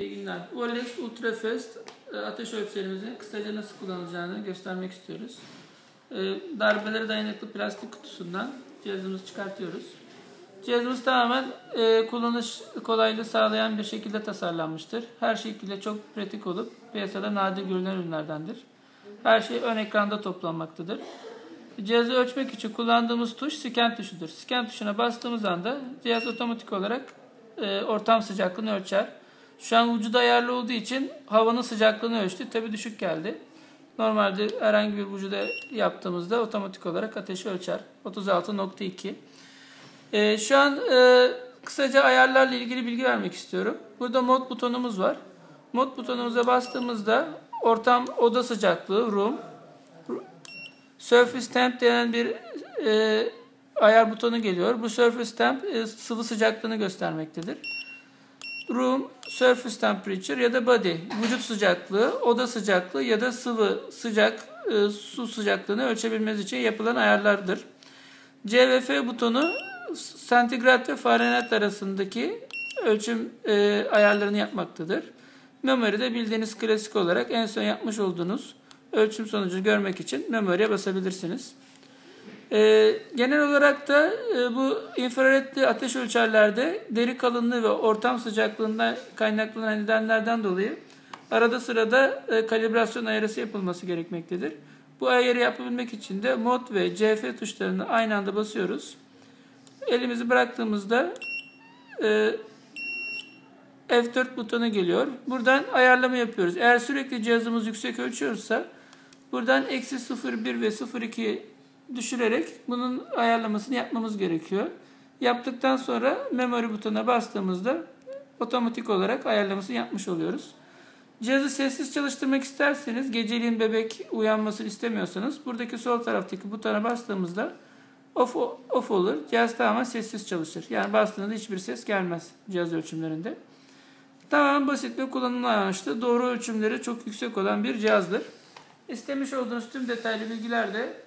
İyi günler. Volex Ultrafast e, ateş ölçerimizin kısaca nasıl kullanılacağını göstermek istiyoruz. E, Darbelere dayanıklı plastik kutusundan cihazımızı çıkartıyoruz. Cihazımız tamamen e, kullanış kolaylığı sağlayan bir şekilde tasarlanmıştır. Her şekilde çok pratik olup piyasada nadir görülen ürünlerdendir. Her şey ön ekranda toplanmaktadır. Cihazı ölçmek için kullandığımız tuş scan tuşudur. Scan tuşuna bastığımız anda cihaz otomatik olarak ortam sıcaklığını ölçer. Şu an vücuda ayarlı olduğu için havanın sıcaklığını ölçtü. Tabi düşük geldi. Normalde herhangi bir vücuda yaptığımızda otomatik olarak ateşi ölçer. 36.2. Ee, şu an e, kısaca ayarlarla ilgili bilgi vermek istiyorum. Burada mod butonumuz var. Mod butonumuza bastığımızda ortam oda sıcaklığı, room, surface temp denen bir e, ayar butonu geliyor. Bu surface temp e, sıvı sıcaklığını göstermektedir room surface temperature ya da body vücut sıcaklığı, oda sıcaklığı ya da sıvı sıcak e, su sıcaklığını ölçebilmeniz için yapılan ayarlardır. C ve F butonu santigrat ve Fahrenheit arasındaki ölçüm e, ayarlarını yapmaktadır. Memory de bildiğiniz klasik olarak en son yapmış olduğunuz ölçüm sonucunu görmek için memory'e basabilirsiniz. E, genel olarak da e, bu infraredli ateş ölçerlerde deri kalınlığı ve ortam sıcaklığından kaynaklanan nedenlerden dolayı arada sırada e, kalibrasyon ayarısı yapılması gerekmektedir. Bu ayarı yapabilmek için de mod ve CF tuşlarını aynı anda basıyoruz. Elimizi bıraktığımızda e, F4 butonu geliyor. Buradan ayarlama yapıyoruz. Eğer sürekli cihazımız yüksek ölçüyorsa buradan eksi 0,1 ve 0,2 düşürerek bunun ayarlamasını yapmamız gerekiyor. Yaptıktan sonra memory butonuna bastığımızda otomatik olarak ayarlamasını yapmış oluyoruz. Cihazı sessiz çalıştırmak isterseniz, geceliğin bebek uyanmasını istemiyorsanız buradaki sol taraftaki butona bastığımızda off, off olur. Cihaz tamamen sessiz çalışır. Yani bastığınızda hiçbir ses gelmez cihaz ölçümlerinde. Tamamen basit ve kullanımlı amaçlı doğru ölçümleri çok yüksek olan bir cihazdır. İstemiş olduğunuz tüm detaylı bilgiler de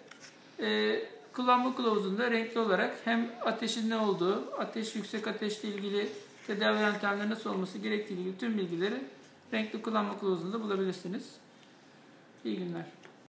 e, kullanma kılavuzunda renkli olarak hem ateşin ne olduğu, ateş yüksek ateşle ilgili tedavi yöntemleri nasıl olması gerektiği ilgili tüm bilgileri renkli kullanma kılavuzunda bulabilirsiniz. İyi günler.